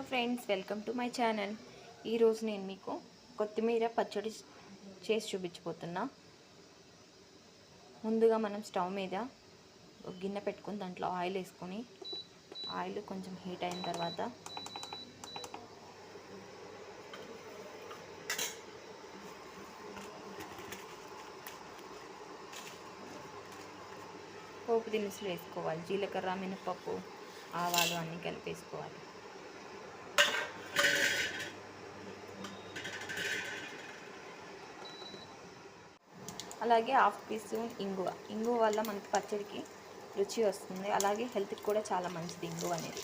Hello friends welcome to my channel. ఈరోజు నేను మీకు కొత్తిమీర పచ్చడి చేసి చూపించబోతున్నా. ముందుగా మనం స్టవ్ మీద గిన్నె పెట్టుకుని దాంట్లో ఆయిల్ వేసుకొని ఆయిల్ కొంచెం హీట్ అయిన తర్వాత పోపు దినుసులు వేసుకోవాలి. జీలకర్ర మినపప్పు ఆవాలు అన్నీ కలిపి అలాగే హాఫ్ పీసు ఇంగువ. ఇంగువ వల్ల మనకి పచ్చడికి రుచి వస్తుంది. అలాగే హెల్త్కి కూడా చాలా మంచిది ఇంగువ అనేది.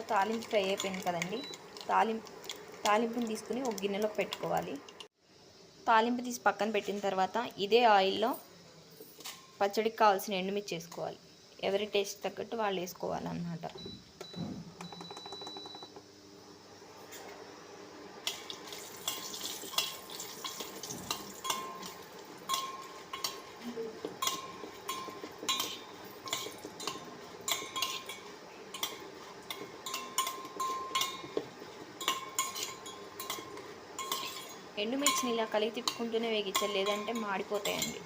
ఇట్లా తాలింపు ఫ్రై అయిపోయింది కదండి. తాలింపు తాలింపుని తీసుకుని ఒక గిన్నెలో పెట్టుకోవాలి. తాలింపు తీసి పక్కన పెట్టిన తర్వాత ఇదే ఆయిల్లో పచ్చడికి కావాల్సిన ఎండుమిర్చి వేసుకోవాలి. ఎవరి టేస్ట్ తగ్గట్టు వాళ్ళు వేసుకోవాలన్నమాట. ఎండుమిర్చిని ఇలా కలిగి తిప్పుకుంటూనే వేగించాలి లేదంటే మాడిపోతాయండి.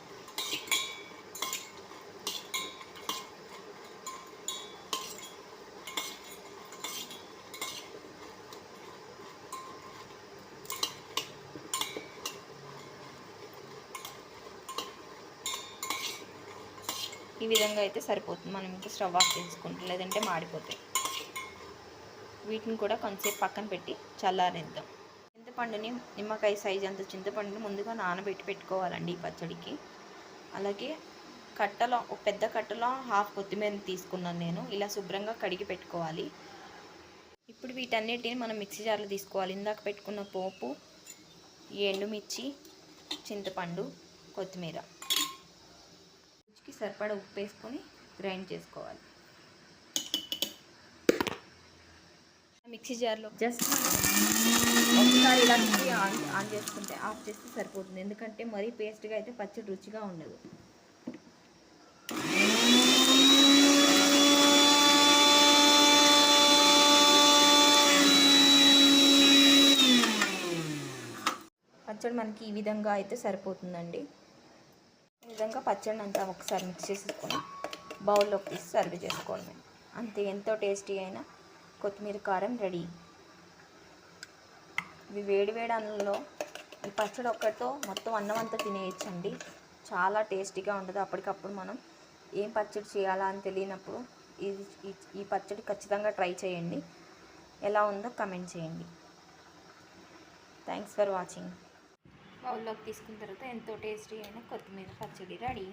ఈ విధంగా అయితే సరిపోతుంది. మనం ఇంకా స్టవ్ ఆఫ్ చేసుకుంటాం లేదంటే మాడిపోతాయి. వీటిని కూడా కొంచెంసేపు పక్కన పెట్టి చల్లారేద్దాం. చింతపండుని నిమ్మకాయ సైజ్ అంత చింతపండుని ముందుగా నానబెట్టి పెట్టుకోవాలండి ఈ పచ్చడికి. అలాగే కట్టలో ఒక పెద్ద కట్టలో హాఫ్ కొత్తిమీర తీసుకున్నాను నేను. ఇలా శుభ్రంగా కడిగి పెట్టుకోవాలి. ఇప్పుడు వీటన్నిటిని మనం మిక్సీ జార్లో తీసుకోవాలి. ఇందాక పెట్టుకున్న పోపు ఎండుమిర్చి చింతపండు కొత్తిమీర. రుచికి సరిపడా ఉప్పు వేసుకొని గ్రైండ్ చేసుకోవాలి. మిక్సీ జార్లో జస్ట్ ఒకసారి ఇలా మిక్సీ ఆన్ ఆన్ చేసుకుంటే ఆఫ్ చేస్తే సరిపోతుంది. ఎందుకంటే మరీ పేస్ట్గా అయితే పచ్చడి రుచిగా ఉండదు. పచ్చడి మనకి ఈ విధంగా అయితే సరిపోతుందండి. ఈ విధంగా పచ్చడిని అంతా ఒకసారి మిక్స్ చేసేసుకొని బౌల్లోకి తీసి సర్వ్ చేసుకోవడమే. అంతే ఎంతో టేస్టీ అయినా కొత్తిమీర కారం రెడీ. ఇవి వేడి వేడి అన్నంలో ఈ పచ్చడి ఒక్కటితో మొత్తం అన్నం అంతా తినేయచ్చండి. చాలా టేస్టీగా ఉంటుంది అప్పటికప్పుడు మనం ఏం పచ్చడి చేయాలా అని తెలియనప్పుడు ఇది ఈ పచ్చడి ఖచ్చితంగా ట్రై చేయండి. ఎలా ఉందో కమెంట్ చేయండి. Thanks for watching. బౌల్లోకి తీసుకున్న తర్వాత ఎంతో టేస్టీ అయిన కొత్తిమీర పచ్చడి రెడీ.